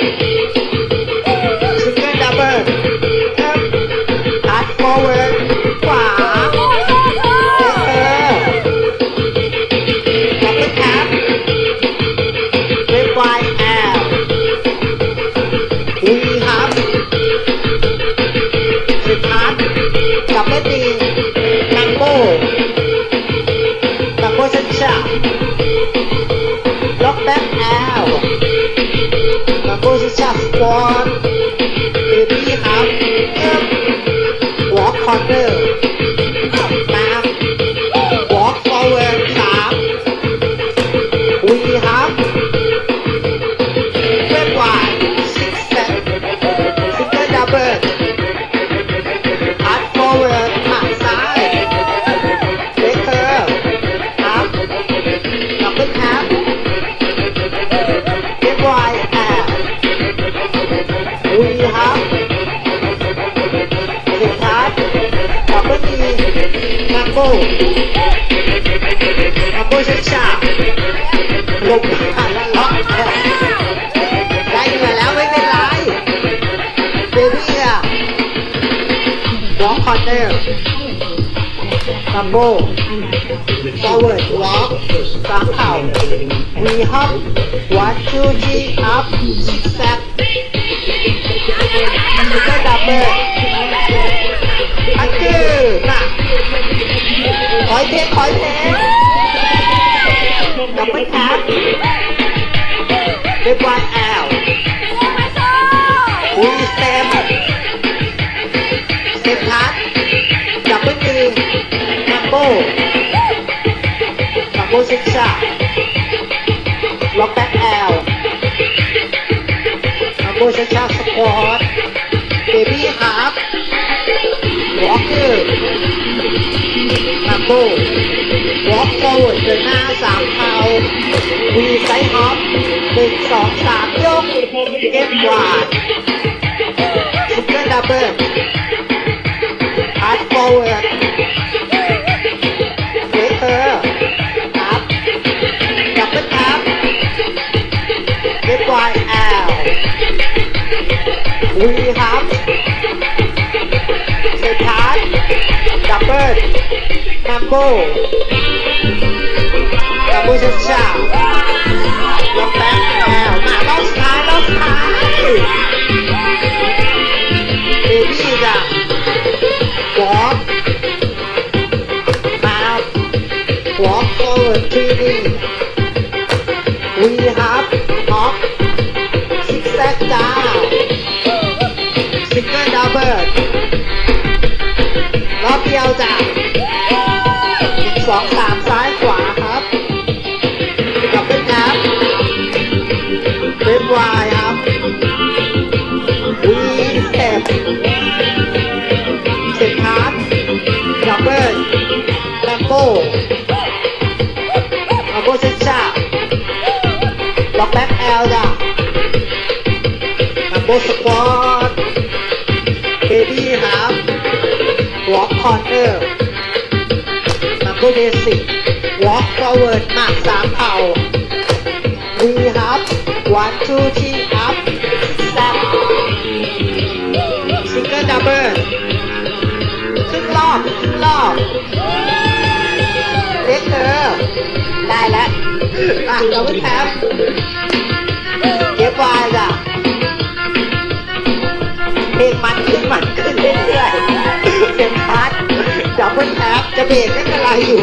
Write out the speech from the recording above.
ซิงเกิลดับเบิลครับทัดฟอร์เวิร์ดขวาเออดับเบิลแท็บเว็บไวแอลวีครับสุดท้ายดับเบิลดีนังโบนังโบชันชาล็อกแบ็คแอล ชั โบนัมโบช้าช้าลงผ่านแล้วล็อกได้เหงื่อแล้วไม่เป็นไรเบบี้อะวอล์กคอร์เนอร์ดัมโบฟอร์เวิร์ดวอล์กสามเข่าวีฮับวันทูทีอัพซิกแซกซิงเกิลดับเบิล ดับเบิลแท็บเว็บวันแอลวีสเต็มเซฟทัสดับเบิลทีนัมโบนัมโบซิกซ่าล็อกแบ็คแอลนัมโบซิกซ่าสปอร์ตเบบี้ฮาร์ฟวอล์กเกอร์นัมโบ วอล์กฟอร์เวิร์ดเดินหน้าสามเท้าวีไซด์ฮอปหนึ่งสองสามยกเก็บวาดซิงเกิลดับเบิล Hard forward เวเตอร์ครับดับเบิลครับเว็บวายแอลวีครับ โบนัมโบช้าชาล็อกแบ็คแอลมารอบสุดท้ายรอบสุดท้ายเบบี้จ้ะวอล์กมาครัวอล์ก forward ทีนี่วีฮับฮอปซิกแซกจ้าซิงเกิลดับเบิลรอบเดียวจ้ะ ลแลมโบลัมโบเซนชาล็อกแบ็คแอลจ้ะลัมโบสปอร์ตเบบี้ฮาร์ฟวอล์กคอร์เนอร์ลัมโบเบสิกวอล์กฟอร์เวิร์ดมากสามเข่าวีฮับวันทูที อะเราไม่แพ้เก็บไว้จ้ะเพลงมันขึ้นมันขึ้นเรื่อยๆเสียงพัดดับเบิลแท็บจะเบรกก็กระไรอยู่